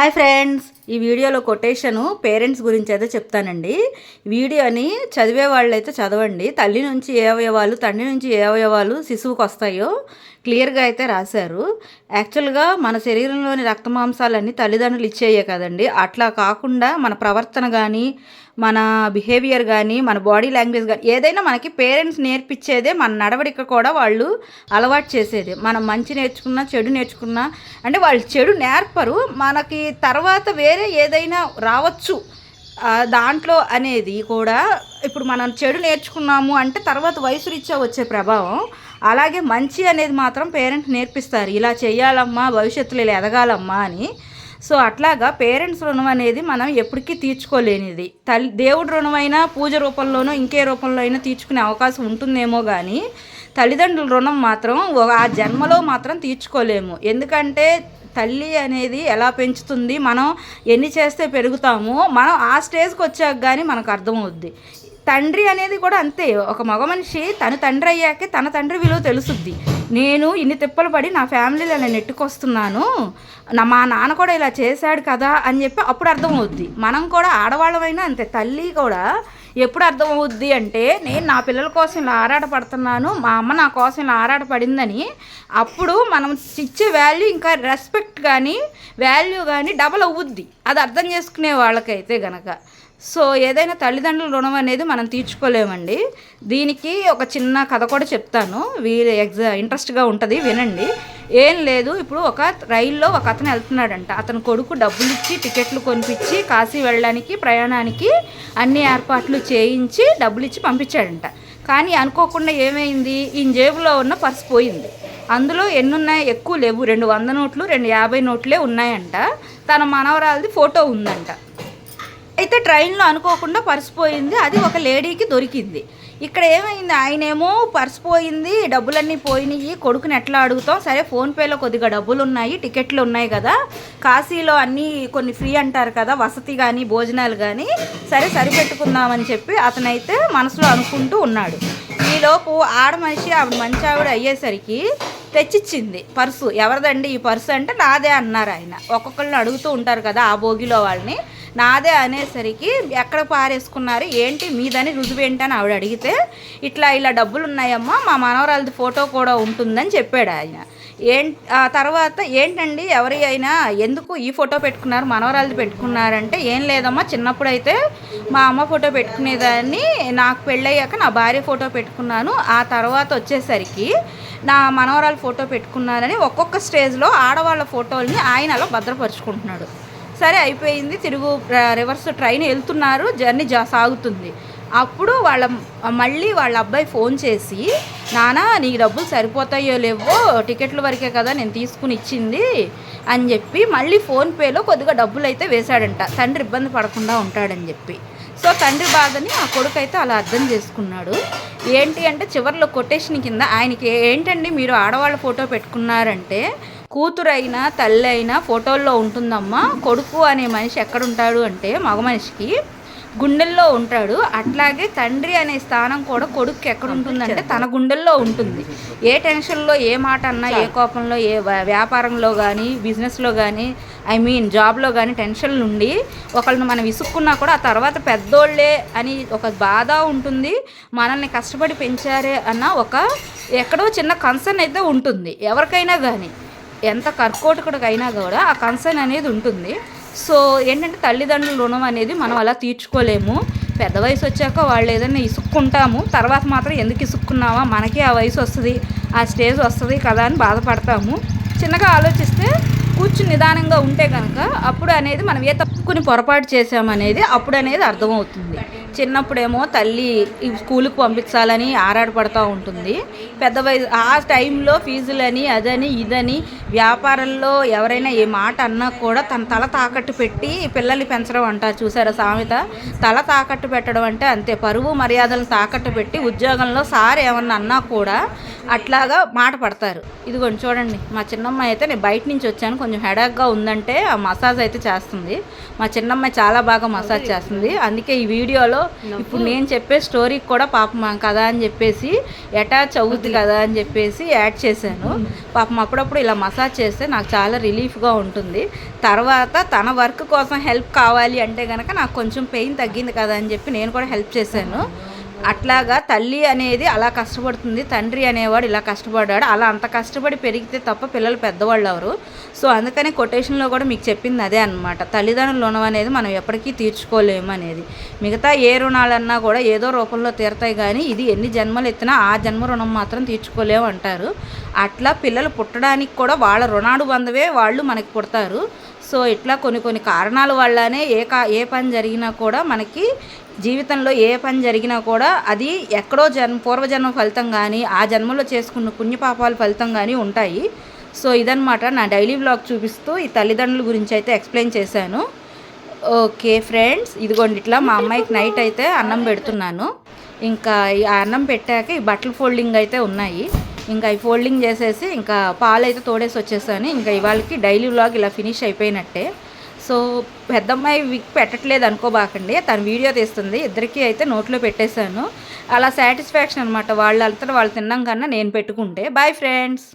Hi friends ఈ వీడియోలో quotation parents గురించి అయితే చెప్తానండి. వీడియోని చదివే వాళ్ళు అయితే చదవండి. తల్లి నుంచి ఏ అవయవాలు తండ్రి నుంచి ఏ అవయవాలు శిశువుకి వస్తాయో క్లియర్గా అయితే రాశారు. యాక్చువల్గా మన శరీరంలోని రక్తమాంసాలన్నీ తల్లిదండ్రులు ఇచ్చేయే కదండి. అట్లా కాకుండా మన ప్రవర్తన కానీ మన బిహేవియర్ కానీ మన బాడీ లాంగ్వేజ్ కానీ ఏదైనా మనకి పేరెంట్స్ నేర్పించేదే మన నడవడిక కూడా వాళ్ళు అలవాటు చేసేది. మనం మంచి నేర్చుకున్నా చెడు నేర్చుకున్నా అంటే వాళ్ళు చెడు నేర్పరు. మనకి తర్వాత వేరే ఏదైనా రావచ్చు. దాంట్లో అనేది కూడా ఇప్పుడు మనం చెడు నేర్చుకున్నాము అంటే తర్వాత వయసు రీత్యా వచ్చే ప్రభావం. అలాగే మంచి అనేది మాత్రం పేరెంట్స్ నేర్పిస్తారు. ఇలా చేయాలమ్మా భవిష్యత్తులో ఇలా ఎదగాలమ్మా అని. సో అట్లాగా పేరెంట్స్ రుణం అనేది మనం ఎప్పటికీ తీర్చుకోలేనిది. తల్లి దేవుడి రుణమైనా పూజ రూపంలోనో ఇంకే రూపంలో అయినా తీర్చుకునే అవకాశం ఉంటుందేమో కానీ తల్లిదండ్రుల రుణం మాత్రం ఒక- ఆ జన్మలో మాత్రం తీర్చుకోలేము. ఎందుకంటే తల్లి అనేది ఎలా పెంచుతుంది మనం ఎన్ని చేస్తే పెరుగుతామో మనం ఆ స్టేజ్కి వచ్చాక కానీ మనకు అర్థమవుద్ది. తండ్రి అనేది కూడా అంతే. ఒక మగ మనిషి తన తండ్రి అయ్యాకే తన తండ్రి విలువ తెలుసుద్ది. నేను ఇన్ని తిప్పలు పడి నా ఫ్యామిలీలో నేను నెట్టుకొస్తున్నాను. నా మా నాన్న కూడా ఇలా చేశాడు కదా అని చెప్పి అప్పుడు అర్థమవుద్ది. మనం కూడా ఆడవాళ్ళమైనా అంతే. తల్లి కూడా ఎప్పుడు అర్థమవుద్ది అంటే నేను నా పిల్లల కోసం ఇలా ఆరాటపడుతున్నాను మా అమ్మ నా కోసం ఇలా ఆరాటపడిందని అప్పుడు మనం ఇచ్చే వాల్యూ ఇంకా రెస్పెక్ట్ కానీ వాల్యూ కానీ డబల్ అవుద్ది. అది అర్థం చేసుకునే వాళ్ళకైతే గనక. సో ఏదైనా తల్లిదండ్రుల రుణం అనేది మనం తీర్చుకోలేమండి. దీనికి ఒక చిన్న కథ కూడా చెప్తాను. వీరు ఎగ్జా ఇంట్రెస్ట్గా ఉంటుంది వినండి. ఏం లేదు ఇప్పుడు ఒక రైల్లో ఒక అతను వెళ్తున్నాడంట. అతని కొడుకు డబ్బులు ఇచ్చి టికెట్లు కొనిపించి కాశీ వెళ్ళడానికి ప్రయాణానికి అన్ని ఏర్పాట్లు చేయించి డబ్బులు ఇచ్చి పంపించాడంట. కానీ అనుకోకుండా ఏమైంది? ఈ జేబులో ఉన్న పర్స్ పోయింది. అందులో ఎన్నున్నాయో? ఎక్కువ లేవు. రెండు వంద నోట్లు రెండు యాభై నోట్లే ఉన్నాయంట. తన మనవరాలది ఫోటో ఉందంట. అయితే ట్రైన్లో అనుకోకుండా పర్స్ పోయింది. అది ఒక లేడీకి దొరికింది. ఇక్కడ ఏమైంది? ఆయనేమో పర్స్ పోయింది డబ్బులన్నీ పోయినాయి కొడుకుని ఎట్లా అడుగుతాం? సరే ఫోన్పేలో కొద్దిగా డబ్బులు ఉన్నాయి టికెట్లు ఉన్నాయి కదా. కాశీలో అన్నీ కొన్ని ఫ్రీ అంటారు కదా వసతి కానీ భోజనాలు కానీ సరే సరిపెట్టుకుందామని చెప్పి అతనైతే మనసులో అనుకుంటూ ఉన్నాడు. ఈలోపు ఆడ మనిషి ఆవిడ మంచి ఆవిడ అయ్యేసరికి తెచ్చిచ్చింది పర్సు. ఎవరిదండి ఈ పర్సు అంటే నాదే అన్నారు ఆయన. ఒక్కొక్కరిని అడుగుతూ ఉంటారు కదా ఆ భోగిలో వాళ్ళని. నాదే అనేసరికి ఎక్కడ పారేసుకున్నారు ఏంటి మీదని రుజువు ఏంటని ఆవిడ అడిగితే ఇట్లా ఇలా డబ్బులు ఉన్నాయమ్మా మా మనవరాలది ఫోటో కూడా ఉంటుందని చెప్పాడు ఆయన. ఏం ఆ తర్వాత ఏంటండి ఎవరి అయినా ఎందుకు ఈ ఫోటో పెట్టుకున్నారు మనవరాలది పెట్టుకున్నారంటే ఏం లేదమ్మా చిన్నప్పుడు అయితే మా అమ్మ ఫోటో పెట్టుకునేదాన్ని నాకు పెళ్ళయ్యాక నా భార్య ఫోటో పెట్టుకున్నాను ఆ తర్వాత వచ్చేసరికి నా మనవరాలు ఫోటో పెట్టుకున్నానని ఒక్కొక్క స్టేజ్లో ఆడవాళ్ళ ఫోటోల్ని ఆయన అలా భద్రపరుచుకుంటున్నాడు. సరే అయిపోయింది. తిరుగు రివర్స్ ట్రైన్ వెళ్తున్నారు. జర్నీ జా సాగుతుంది. అప్పుడు వాళ్ళ మళ్ళీ వాళ్ళ అబ్బాయి ఫోన్ చేసి నానా నీ డబ్బులు సరిపోతాయో లేవో టికెట్ల వరకే కదా నేను తీసుకుని ఇచ్చింది అని చెప్పి మళ్ళీ ఫోన్పేలో కొద్దిగా డబ్బులు అయితే వేశాడంట. తండ్రి ఇబ్బంది పడకుండా ఉంటాడని చెప్పి. సో తండ్రి బాధని ఆ కొడుకు అయితే అలా అర్థం చేసుకున్నాడు. ఏంటి అంటే చివరిలో కొటేషన్ కింద ఆయనకి ఏంటండి మీరు ఆడవాళ్ళ ఫోటో పెట్టుకున్నారంటే కూతురైనా తల్లి అయినా ఫోటోల్లో ఉంటుందమ్మా. కొడుకు అనే మనిషి ఎక్కడుంటాడు అంటే మగ మనిషికి గుండెల్లో ఉంటాడు. అట్లాగే తండ్రి అనే స్థానం కూడా కొడుకు ఎక్కడ ఉంటుందంటే తన గుండెల్లో ఉంటుంది. ఏ టెన్షన్లో ఏ మాట అన్నా ఏ కోపంలో ఏ వ్య- వ్యాపారంలో కానీ బిజినెస్లో కానీ ఐ మీన్ జాబ్లో కానీ టెన్షన్ నుండి ఒకళ్ళని మనం విసుక్కున్నా కూడా ఆ తర్వాత పెద్దోళ్ళే అని ఒక బాధ ఉంటుంది. మనల్ని కష్టపడి పెంచారే అన్న ఒక ఎక్కడో చిన్న కన్సర్న్ అయితే ఉంటుంది. ఎవరికైనా కానీ ఎంత కర్కోటకుడికైనా కూడా ఆ కన్సర్న్ అనేది ఉంటుంది. సో ఏంటంటే తల్లిదండ్రుల రుణం అనేది మనం అలా తీర్చుకోలేము. పెద్ద వయసు వచ్చాక వాళ్ళు ఏదైనా ఇసుక్కుంటాము. తర్వాత మాత్రం ఎందుకు ఇసుక్కున్నావా మనకే ఆ వయసు వస్తుంది ఆ స్టేజ్ వస్తుంది కదా అని బాధపడతాము. చిన్నగా ఆలోచిస్తే కూర్చుని నిదానంగా ఉంటే కనుక అప్పుడు అనేది మనం ఏ తప్పుకుని పొరపాటు చేసామనేది అప్పుడు అనేది అర్థమవుతుంది. చిన్నప్పుడేమో తల్లి స్కూల్కి పంపించాలని ఆరాటపడుతూ ఉంటుంది. పెద్ద వయసు ఆ టైంలో ఫీజులని అదని ఇదని వ్యాపారంలో ఎవరైనా ఏ మాట అన్నా కూడా తన తల తాకట్టు పెట్టి పిల్లల్ని పెంచడం అంటారు చూసారా సామెత? తల తాకట్టు పెట్టడం అంటే అంతే. పరువు మర్యాదలను తాకట్టు పెట్టి ఉద్యోగంలో సార్ ఏమన్నా అన్నా కూడా అట్లాగా మాట పడతారు. ఇదిగోండి చూడండి. మా చిన్నమ్మాయి అయితే నేను బయట నుంచి వచ్చాను. కొంచెం హెడాక్గా ఉందంటే ఆ మసాజ్ అయితే చేస్తుంది. మా చిన్నమ్మాయి చాలా బాగా మసాజ్ చేస్తుంది. అందుకే ఈ వీడియోలో ఇప్పుడు నేను చెప్పే స్టోరీకి కూడా పాపం కదా అని చెప్పేసి అటాచ్ అవుద్ది కదా అని చెప్పేసి యాడ్ చేశాను. పాపం అప్పుడప్పుడు ఇలా మసాజ్ చేస్తే నాకు చాలా రిలీఫ్గా ఉంటుంది. తర్వాత తన వర్క్ కోసం హెల్ప్ కావాలి అంటే కనుక నాకు కొంచెం పెయిన్ తగ్గింది కదా అని చెప్పి నేను కూడా హెల్ప్ చేశాను. అట్లాగా తల్లి అనేది అలా కష్టపడుతుంది తండ్రి అనేవాడు ఇలా కష్టపడ్డాడు అలా అంత కష్టపడి పెరిగితే తప్ప పిల్లలు పెద్దవాళ్ళు ఎవరు? సో అందుకని కొటేషన్లో కూడా మీకు చెప్పింది అదే అనమాట తల్లిదండ్రుల రుణం అనేది మనం ఎప్పటికీ తీర్చుకోలేము అనేది. మిగతా ఏ రుణాలన్నా కూడా ఏదో రూపంలో తీరతాయి కానీ ఇది ఎన్ని జన్మలు ఎత్తినా ఆ జన్మ రుణం మాత్రం తీర్చుకోలేము అంటారు. అట్లా పిల్లలు పుట్టడానికి కూడా వాళ్ళ రుణాడు బంధవే వాళ్ళు మనకి పుడతారు. సో ఇట్లా కొన్ని కొన్ని కారణాల వల్లనే ఏ కా ఏ పని జరిగినా కూడా మనకి జీవితంలో ఏ పని జరిగినా కూడా అది ఎక్కడో జన్మ పూర్వజన్మ ఫలితం కానీ ఆ జన్మలో చేసుకున్న పుణ్యపాపాల ఫలితం కానీ ఉంటాయి. సో ఇదనమాట నా డైలీ బ్లాగ్ చూపిస్తూ ఈ తల్లిదండ్రుల గురించి అయితే ఎక్స్ప్లెయిన్ చేశాను. ఓకే ఫ్రెండ్స్ ఇదిగోండి ఇట్లా మా అమ్మాయికి నైట్ అయితే అన్నం పెడుతున్నాను. ఇంకా ఈ అన్నం పెట్టాక ఈ బట్టలు ఫోల్డింగ్ అయితే ఉన్నాయి. ఇంకా ఈ ఫోల్డింగ్ చేసేసి ఇంకా పాలు అయితే తోడేసి వచ్చేసాను. ఇంకా ఇవాళకి డైలీ వ్లాగ్ ఇలా ఫినిష్ అయిపోయినట్టే. సో పెద్దమ్మాయి విక్ పెట్టట్లేదు అనుకోబాకండి. తను వీడియో తీస్తుంది. ఇద్దరికీ అయితే నోట్లో పెట్టేశాను. అలా సాటిస్ఫాక్షన్ అనమాట వాళ్ళు వాళ్ళు తిన్నాం కన్నా నేను పెట్టుకుంటే. Bye friends.